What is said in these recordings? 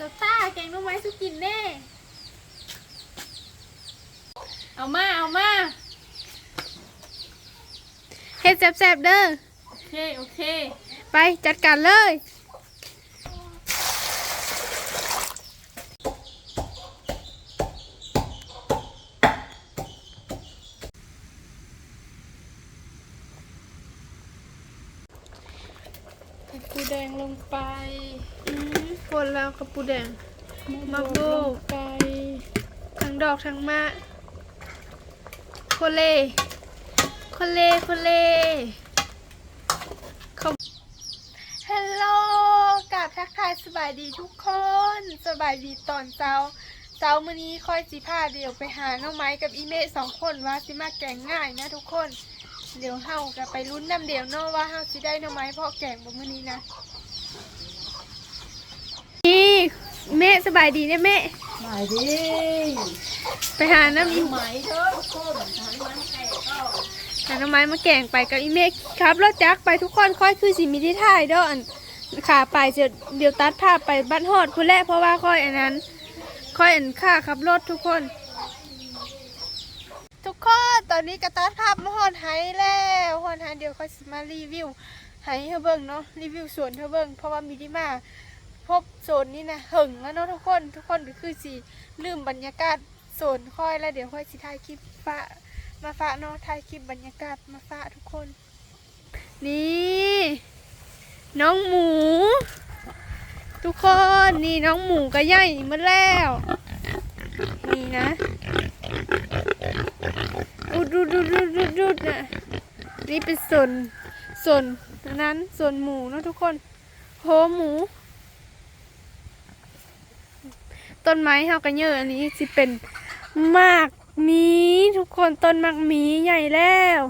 สต้าแกงหน้ำไม้สุกินแน่ เอามา เอามาเฮ็ดแซ่บๆเด้อ โอเค โอเค ไปจัดการเลย กระปูแดงลงไป อืม คนแล้วกระปูแดง มาโบลกงไปทั้งดอกทั้งมะโคเลโคเลโคเลเขาฮัลโหลกับทักทายสบายดีทุกคน สบายดีตอนเช้าเช้ามื้อนี้ค่อยสิพาเดี๋ยวไปหาน้องไม้กับอีเมะสองคนว่าสิมาแกงง่ายนะทุกคน เดี๋ยวเฮาก็ไปลุ้นน้ำเดี๋ยวเนาะว่าเฮาสิได้น้องไม้เพราะแกงบ่มื้อนี้นะ นี่ แม่สบายดีเนี่ยแม่ หมายดีไปหาน้ำหมายเถอะโคตรทางมันแก่ก็หาน้ำไม้มาแกงไปกับอีเมฆครับรถจักรไปทุกคนค่อยคือสิมีที่ถ่ายเด้ออันขาไปเดี๋ยวเดี๋ยวตัดภาพไปบ้านฮอดคุณแรกเพราะว่าค่อยอันนั้น ค่อยอันค่าขับรถทุกคน ทุกคนตอนนี้กระตัดภาพมาฮอดไฮแล้วฮอดไฮเดี๋ยวค่อยสิมารีวิวไฮเธอเบิ่งเนาะรีวิวสวนเธอเบิ่งเพราะว่ามีที่มา พบโซนนี้นะหึงแล้วเนาะทุกคนทุกคนก็คือสิลืมบรรยากาศโซนค่อยแล้วเดี๋ยวค่อยสิถ่ายคลิปฟ้ามาฝากเนาะถ่ายคลิปบรรยากาศมาฝากทุกคน นี่น้องหมู ทุกคนนี่น้องหมูก็ใหญ่มาแล้ว นี่นะอุดดุดดุดดุดดุดุดนะนี่เป็นส่วนส่วนนนั้นส่วนหมูเนาะทุกคนโหหมู ต้นไม้เฮากันเยอะอันนี้สิเป็นมากมีทุกคนต้นมากมีใหญ่แล้ว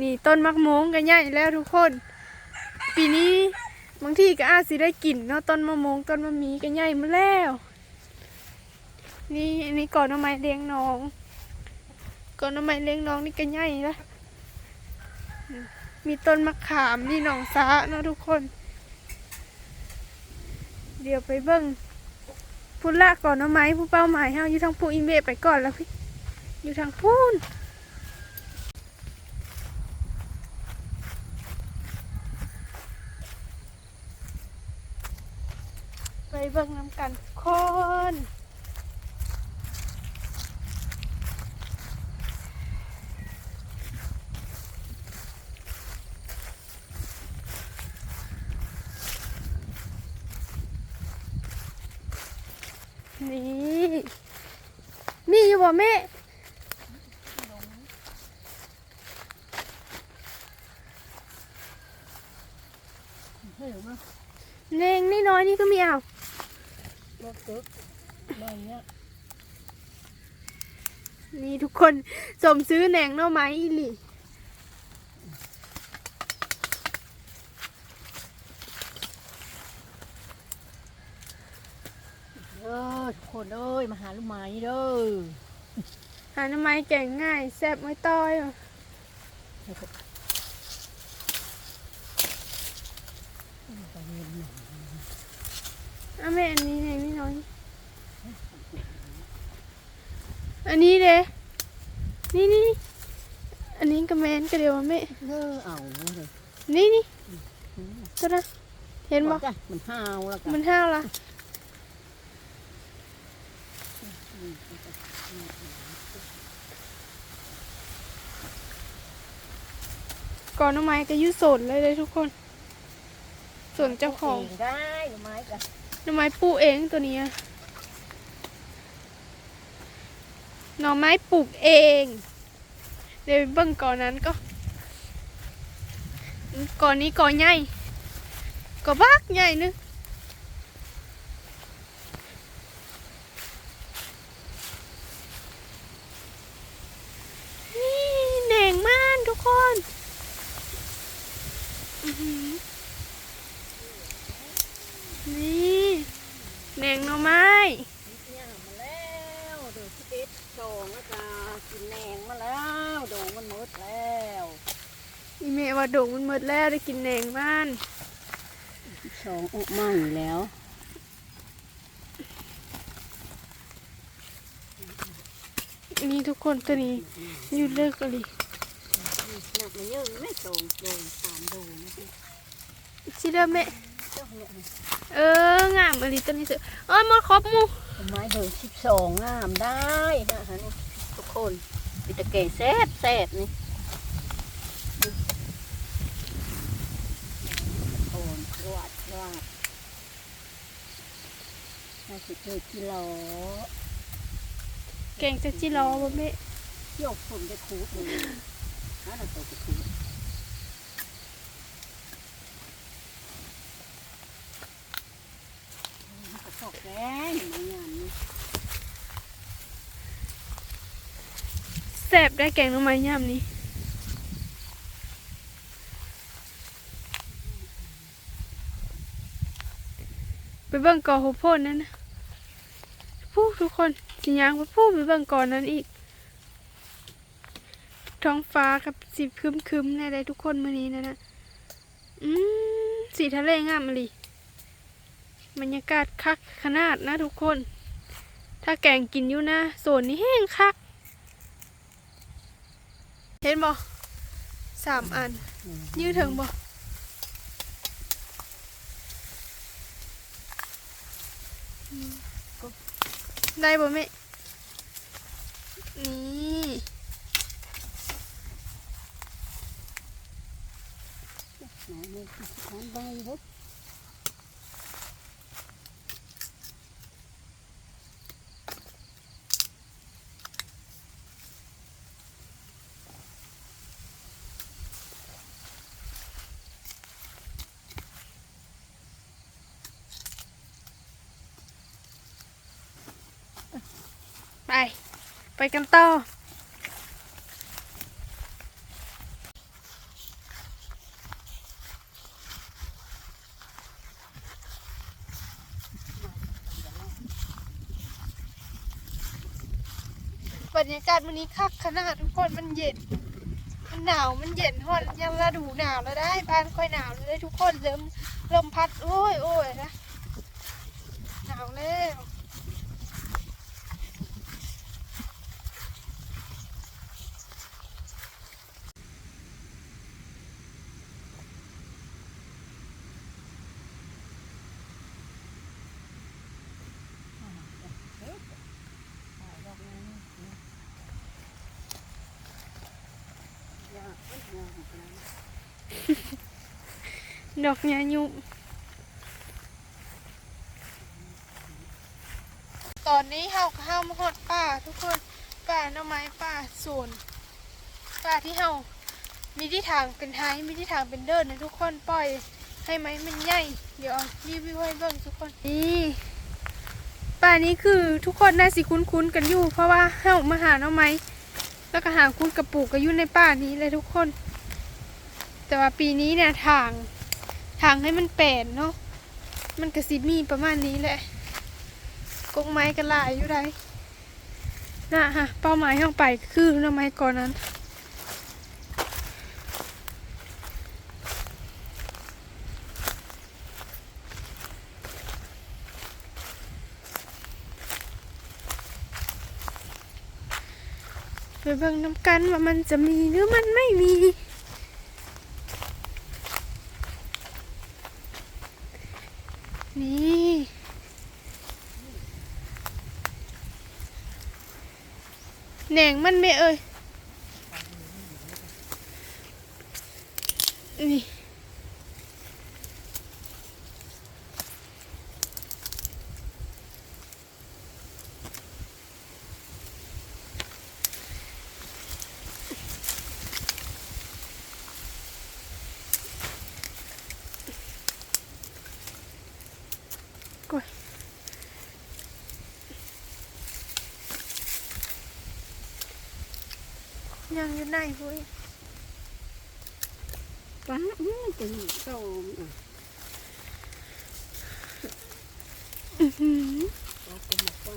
นี่ต้นมะม่วงก็ใหญ่แล้วทุกคน ปีนี้บางที่ก็อาจสิได้กินเนาะต้นมะมงต้นมะมีก็ใหญ่มาแล้ว นี่อันนี้ก่อนหน้ำไม้เลี้ยงน้อง ก่อนหน้ำไม้เลี้ยงน้องนี่ก็ใหญ่ละมีต้นมะขามนี่หนองสาเนาะทุกคน เดี๋ยวไปเบิ่ง พูนละก่อนเนาะไม้ผู้เป้าหมายเฮาอยู่ทางผู้อีเวไปก่อนแล้วพี่อยู่ทางพูนไปเบิ่งน้ำกันคน มีอยู่บ่แม่ เฮ้ยมา เนง นี่น้อยนี่ก็มีเอารถตึกบ้านเนี้ยนี่ทุกคนสมซื้อแหนงหน่อไม้อีหลีเด้อทุกคนเอ้ยมาหาลูกไม้เด้อหาหน่อไม้แก่งง่ายแซ่บไม่ต้อยว่ะอะ แม่อันนี้ไหนไม่น้อย อันนี้เด้นี่นี่นี่ อันนี้กระแมนก็เดียวอะแม่เด้อเอาเลยนี่นี่ตัวนะเห็นบ่จ้ะมันห้าวแล้วกันมันห้าวละก่อนหน้ำไม้ก็อยุ่สนเลยเลยทุกคนสนเจ้าของได้ลูกไม้จ้ะ หน่อไม้ปูเองตัวนี้หน่อไม้ปลูกเองเดี๋ยวเบิ่งก่อนนั้นก็ก่อนนี้ก่อใหญ่ก่อบักใหญ่นึง องอุมาอยู่แล้ว นี่ทุกคนตอนนี้อยู่เลิกกันเลยหนักมัเยอะไม่โดนโดนสามโดนชิเดเมเอองามอะไรตอนนี้สุดเอ้ยมดครบมูไม้เดินสิบสองงามได้นะคะทุกคนปิตะเก่เซ่บแซ่บนี่ เจอกิโลแกงจะจิรอบ่แม่เที่ยวฝนจะคูดเลยนะเราตัวจะคูดกระสอบแดงมางานนี้แซ่บได้แกงหน้ำไม้ย่ำนี้ไปเบิ่งกอหัวโพดนั่นนะ ทุกคนสิยางไปพูไปเบิ่งก่อนนั้นอีก ท้องฟ้ากับสีครึมๆในใดทุกคนมื้อนี้นะนะอืมสีทะเลงามเลยบรรยากาศคักขนาดนะทุกคน ถ้าแกงกินอยู่นะโซนนี้แห้งคัก เห็นบ่สามอัน ยืดถึงบ่ ได้บ่แม่นี่ไหนไม่คิดทานใบบุ ไป ไปกันต่อบรรยากาศวันนี้คักขนาดทุกคนมันเย็น มันหนาวมันเย็นฮอดยังระดูหนาวแล้วได้บ้านค่อยหนาวเลยทุกคนเริ่มลมพัดโอ้ยโอ้ยนะหนาวแล้ว ยากไม่ยากนะ ดอกยายุตอนนี้เฮาก็เฮามาฮอดป่าทุกคนป่าหน่อไม้ป่าสวนป่าที่เฮามีที่ทางเป็นไฮมีที่ทางเป็นเดินนะทุกคนปล่อยให้ไม้มันใหญ่เดี๋ยวเอารีวิวให้เบิ่งทุกคนนี่ป่านี้คือทุกคนน่าสิคุ้นๆกันอยู่ เพราะว่าเฮามาหาหน่อไม้แล้วก็หาคุ้นกระปูกก็อยู่ในป่านี้เลยทุกคน แต่ว่าปีนี้เนี่ยทาง ทางให้มันแปนเนาะมันกระสิมีประมาณนี้แหละกงไม้กันหลายอยู่ไรน่ะฮะเป้าหมายของไปคือน่อไม้ก่อนนั้นไปเบิ่งน้ำกันว่ามันจะมีหรือมันไม่มี นี่ แหน่งมันไม่เอ่ยนี่ ยังอยู่ไหนพุ้ยป้าอื้อจะหนีโซมอะอื้อหือเอาไปหมกไว้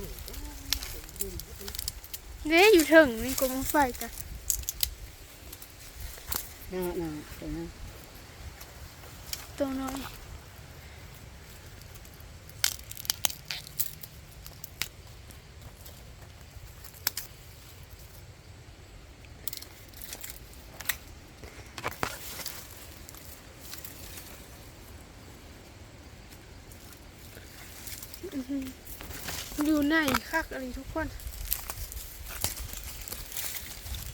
เด้อยู่ถึงนี่กลมไฟกันน่าน่าแต่นะตัวน้อย อื้อหืออยู่ไหนคักอะไรทุกคน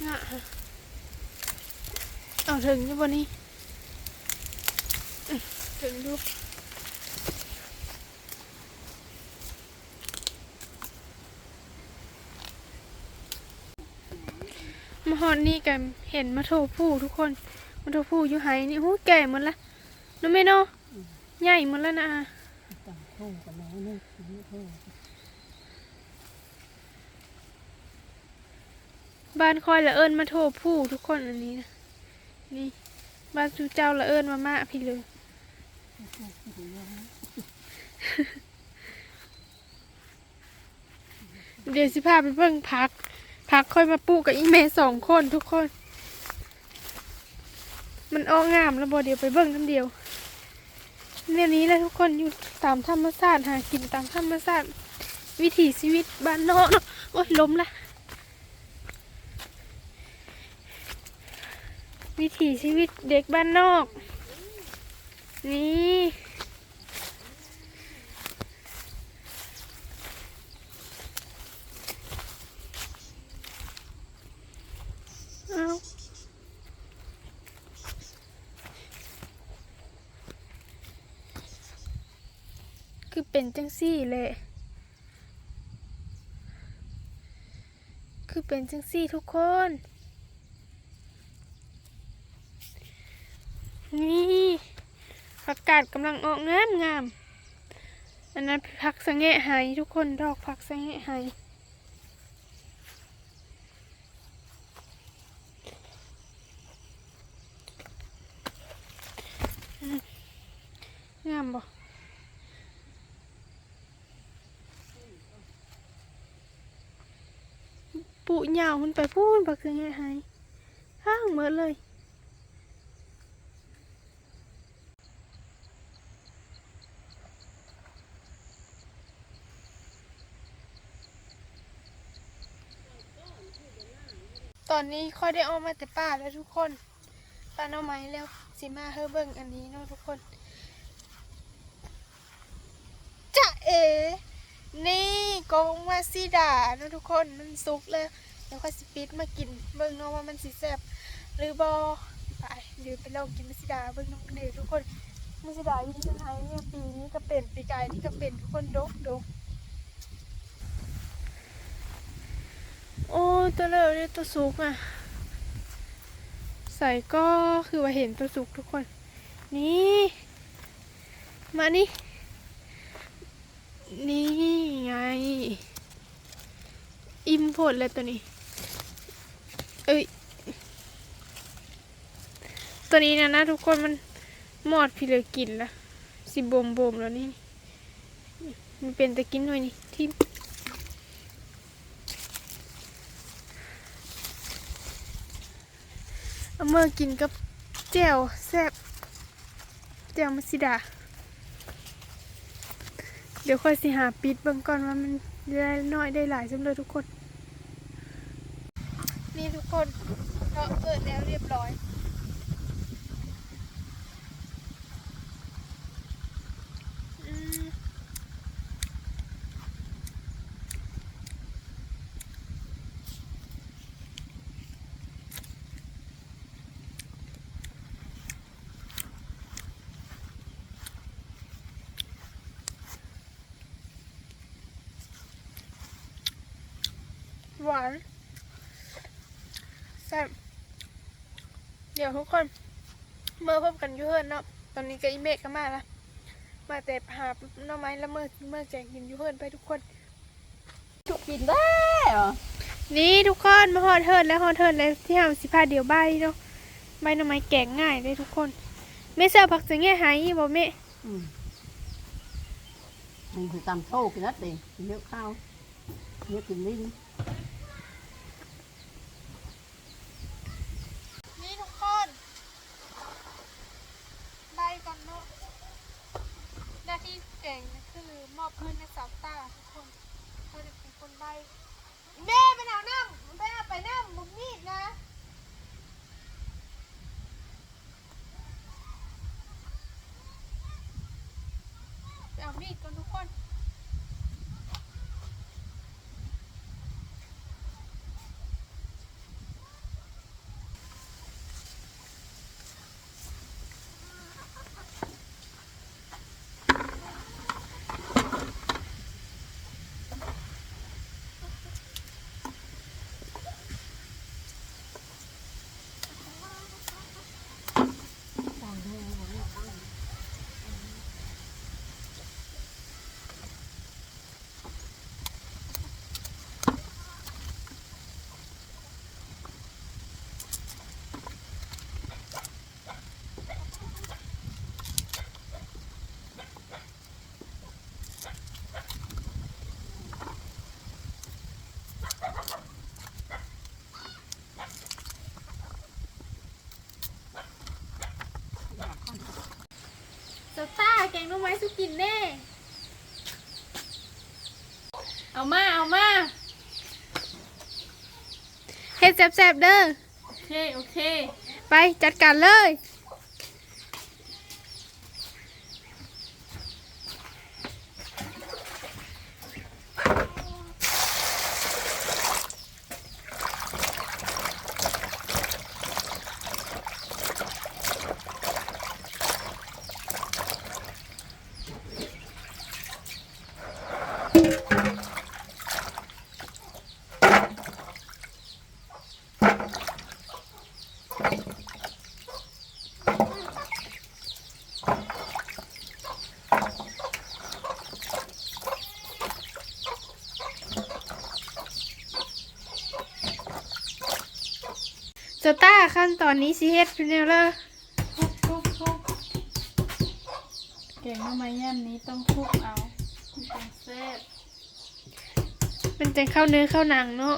น่ะเอาถึงอยู่บนนี้ ถึงดูมาหอนนี่กันเห็นมาโทรผู้ทุกคน มาโทรผู้อยู่ไหนี่หูแก่หมดละน้องเมโนใหญ่หมดแล้วนะอา ต่างโทษกับน้องนี่นี่โทษ บ้านคอยละเอิญมาโทรผู้ทุกคนอันนี้นะนี่บ้านจูเจ้าละเอิญมามาพี่เลยเดี๋ยวสิพาไปเบิ่งพัก พักค่อยมาปูกกับอีเมสองคนทุกคน มันออกงามแล้วบอเดียวไปเบิ่งน้ำเดียวเนี่ยนี้แหละทุกคนอยู่ตามธรรมชาติหากินตามธรรมชาติวิถีชีวิตบ้านนอกโอ้ยล้มละ วิถีชีวิตเด็กบ้านนอก นี่เอาคือเป็นจังซี่แหละคือเป็นจังซี่ทุกคนผักกาดกำลังออกงามงามอันนั้นผักสะแงะหายทุกคนดอกผักสะแงะหายอืมงามบ่ปุเหยาวมันไปพูนผักสะแงะหายห้างเหมือนเลย ตอนนี้ค่อยได้ออกมาแต่ป่าแล้วทุกคนป่าหน่อไม้แล้วสิมาเฮอเบิ่งอันนี้เนาะทุกคนจะเอ นี่กงมาซิดาเนาะทุกคนมันสุกแล้วเดี๋ยวค่อยสปิดมากินเบิ่งเนาะว่ามันสิแซ่บหรือบอไปเดี๋ยวไปลองกินมาซิดาเบิ่งน้องเดทุกคนมาซิดาอยู่ที่ไทยเนี่ยปีนี้ก็เป็นปีกายนี่ก็เป็นทุกคนดกดก โอ้ตัวเลิศเนี่ยตัวสุกอะ ใส่ก็คือว่าเห็นตัวสุกทุกคน นี่ มานี่ นี่ไง อิ่มโพดเลยตัวนี้ เอ้ย ตัวนี้นะนะทุกคนมันหมอดพี่เลกินละสิบมบมแล้วนี่ มันเป็นต่กินหน่อยนี่ที่ เมื่อกินกับแจ่วแซ่บแจ่วมัสซิดา เดี๋ยวค่อยสิหาปิดเบิ่งก่อนว่ามันได้น้อยได้หลายสำเลยทุกคน นี่ทุกคนเราเกิดแล้วเรียบร้อย อืม หวานแซ่บเดี๋ยวทุกคนเมื่อพบกันอยูเฮิร์นเนาะตอนนี้ก็อีเมฆก็มาละมาแต่หาหน่อไม้แล้วเมื่อเมื่อแจกกินอยูเฮิร์นไปทุกคนจุกกินได้เหรอนี่ทุกคนมาฮอดเทิร์นแล้วฮอดเทิร์นแล้วที่ทำสิพาเดี๋ยวใบเนาะใบหน่อไม้แกงง่ายเลยทุกคนไม่เสิร์ฟผักจะแง่หายบ่แม่อืมมันคือตำโซ่กินนัดเองกินเยอะข้าวเยอะกินลิ้นนี่ทุกคนใบก่อนเนาะหน้าที่ แกงนะคือมอบเพื่อนในสาวตาทุกคนเขาจะเป็นคนใบแม่ไปเอาน้ำแม่ไปน้ำมุกมีดนะ กินแน่ เอามา เอามาเฮ็ดแซ่บๆเด้อ โอเค โอเค ไปจัดการเลย ขั้นตอนนี้สิเฮ็ดเป็นแนวเลยทุบทุบทุบแกงหน่อไม้ย่ำนี้ต้องทุบเอามันต้องแซ่บมันจะเข้าเนื้อเข้าหนังเนาะ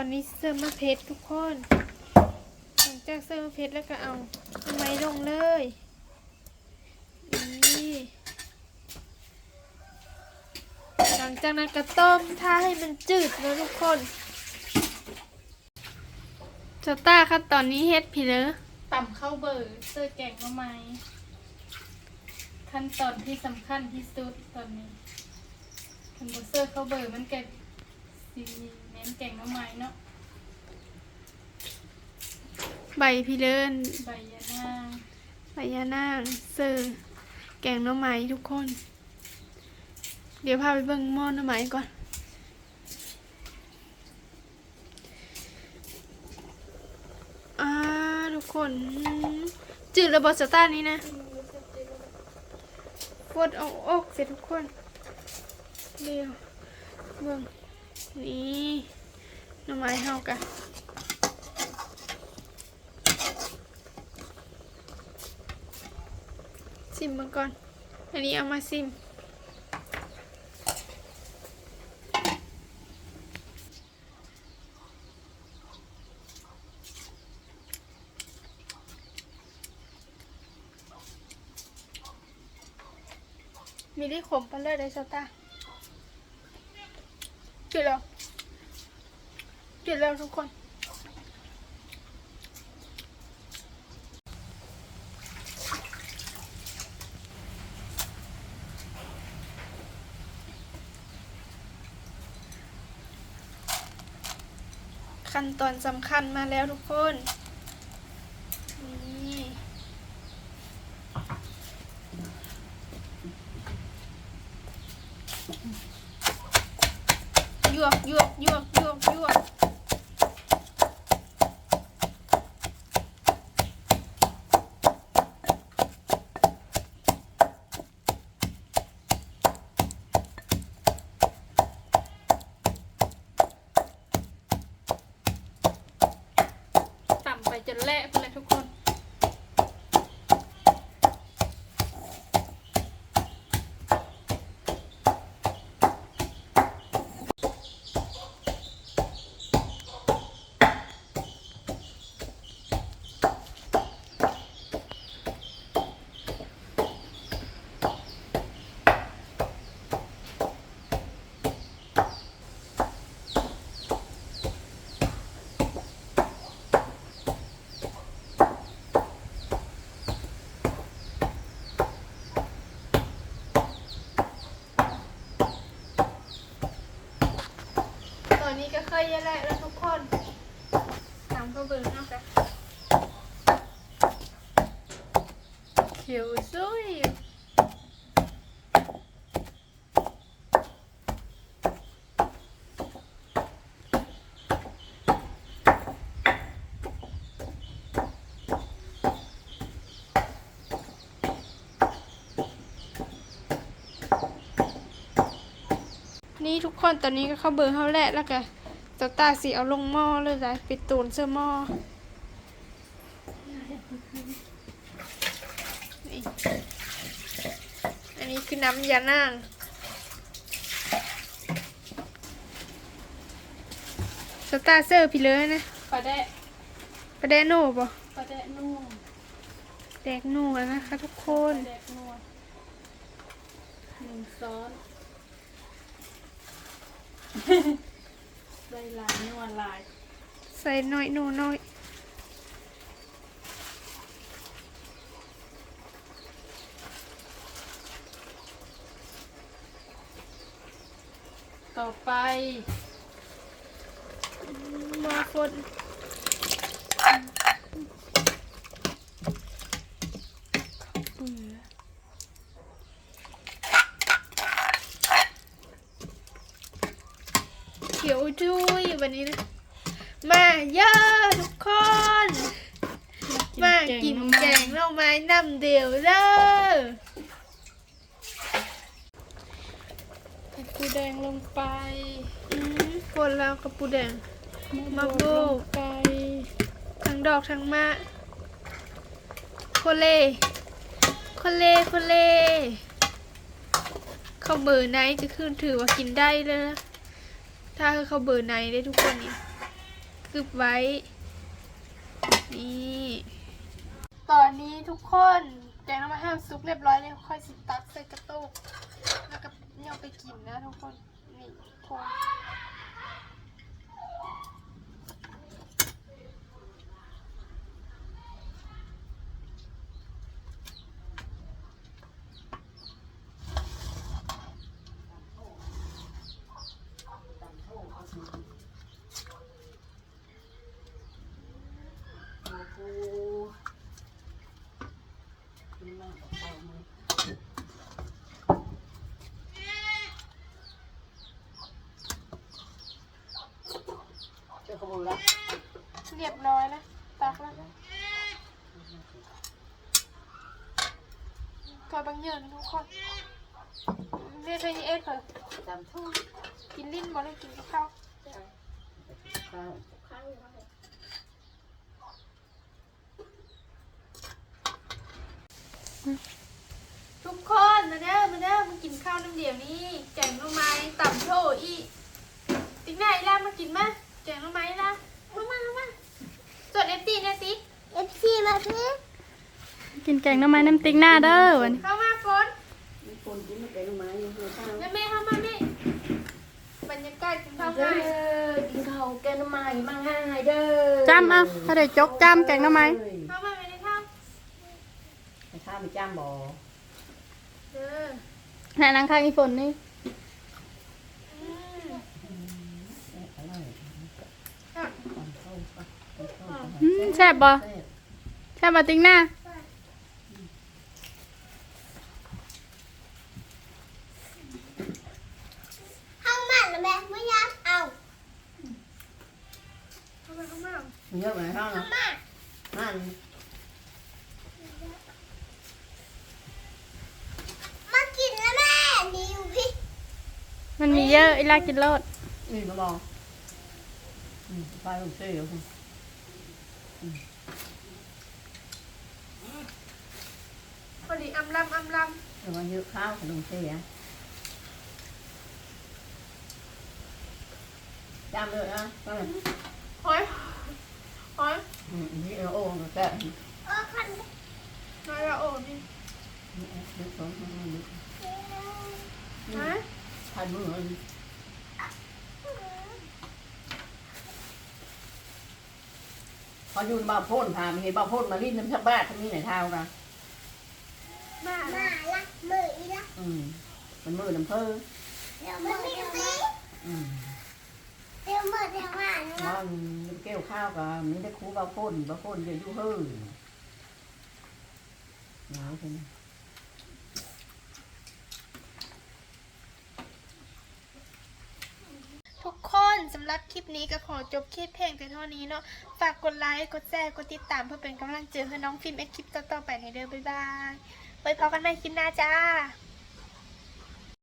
อนนี้เสิร์มะเพชรทุกคนหลังจากเสิร์มะเพชรแล้วก็เอาไม้ลงเลยนี่หลังจากนั้นก็ต้มถ้าให้มันจืดนะทุกคนสต้าขั้นตอนนี้เฮ็ดผิดเลยต่ำข้าวเบอร์เสื้อแกงหน่อไม้ขั้นตอนที่สำคัญที่สุดตอนนี้คันบเสื้อข้าวเบอร์มันแกสี น้นแกงหน่อไม้เนาะใบพิเลินใบยะนางใบยานางเสิร์ฟแกงหน้ำไม้ทุกคน เดี๋ยวพาไปเบิ่งหม้อหน้ำไม้ก่อนอ่าทุกคนอืมจืดระบบสตาร์นี้นะปวดเอาอกเสร็จทุกคน เดี๋ยวเบิ่ง นี่น้ำไม้เฮากันซิมมาก่อน อันนี้เอามาซิมมีได้ขมไปเลยเลยสตาร์ จุดแล้วจุดแล้วทุกคน ขั้นตอนสำคัญมาแล้วทุกคน นี่ ยวกยวกยวกยวกยวกต่ำไปจนและไปเลยทุกคน ตอนนี้ก็เคยแย่แล้วแล้วทุกคนตามก็เบิ่งเอากันเขียวซุย นี่ทุกคนตอนนี้ก็เข้าเบอร์เขาแหละแล้วก็ตาตาสีเอาลงหม้อเลยจ้ะไปตูนเสื้อหม้อนี่อันนี้คือน้ำยานางสตาร์เซอร์พี่เลยนะปลาแดะประเดโน่ปะปลาแดะนุ่มแดกหนูแล้วนะคะทุกคปนลาแดะนัวหนึ่งซ้อน ได้ลายนัวลายใส่หน่อยหนูหน่อยต่อไปมาฝนเบื่อเขียวจุย วันนี้นะ มาเยอะทุกคน มากินแกงหน่อไม้น้ำเดียวเลยใส่ปูแดงลงไปอืมคนแล้วกับปูแดงมะโบกไก่ทั้งดอกทั้งมะโคเลโคเลโคเลข้าวเบอร์ไนท์ก็คือถือว่ากินได้เลยนะ ถ้าคือข้าเบอร์ในได้ทุกคนนี่กึบไว้ นี่ ตอนนี้ทุกคนแกงน้ำมันแห้งซุปเรียบร้อยแล้วค่อยสิตักใส่กระตุกแล้วก็เนี่ยไปกินนะทุกคน นี่ทุกคน เจ้าขบวนละ เรียบร้อยแล้วตักแล้ว ก็บางเยินทุกคนเรียกไปเอ็ดเหรอตามทุ่งกินลิ้นบ่ได้กินข้าวข้าวทุกคนมาเด้อมาเด้อมากินข้าวน้ำเดียวนี้แกงหน่อไม้ต่ำโถอีติ๊กไหนล่ะมากินมาแกงหน่อไม้ล่ะมามามามาจดเอฟซีนะติ๊กเอฟซีมาเพื่ กินแกงน้ำไม้น้ำติ๊กหน้าเด้อวันนี้เข้ามาฝนมีคนกินไม่เป็นไม้ยังคือข้าวแม่แม่เข้ามาแม่บรรยากาศกินข้าวเด้ง่ายอกินข้าวแกงไม้มาง่ายเด้อจ้ำอะถ้าได้จกจ้ำแกงน้ำไม้เข้ามาไม่ได้ข้าวไปข้าวไปจ้ำบ่เด้อไหนนางข้างอีฝนนี่อืมอร่อยอะตอนเข้าตอนเข้าอืมแซ่บบ่แซ่บแซ่บบ่ติ๊กหน้าเข้ามาแล้วแม่ไม่อยากเอา เข้ามาเข้ามา มีเยอะไหมข้าว เข้า นะ มา นั่น มากินแล้วแม่นิวพี่ มัน มีเยอะอีลากินโลดนี่มาบอกอืมไปลงเสียวคุณพอดีอำลำอำลเดี๋ยวมาเยอะข้าวขนมเสียจ้ำเลยนะก็เลยำหอยหอยอืมนี่เอาโอ่งก็ได้เออคันน้อยละโอ้ดินึกสองมันนึกฮะทันมือ เลยพออยู่บ้าโพ่นพามีบ้าโพ่นมาลิ้นน้ำชักบ้าทำนี่ไหนเท้ากันมามาละมืออีละอืมมันมือน้ำเพ้อเดี๋ยวมือเดี๋ยวมืออืมเดี๋ยวมือเดี๋ยวมาเพราะมันเกี่ยวข้าวกับมีได้ครูบ้าโพ่นบ้าโพ่นจะอยู่เฮ้ยหนาวใช่ไหม ทุกคนสำหรับคลิปนี้ก็ขอจบคลิปเพลงแต่เท่านี้เนาะ ฝากกดไลค์ กดแชร์ กดติดตามเพื่อเป็นกำลังใจให้น้องฟิล์มเอ็กคลิปต่อๆไปในเด้อบ๊ายบาย ไว้พบกันใหม่คลิปหน้าจ้า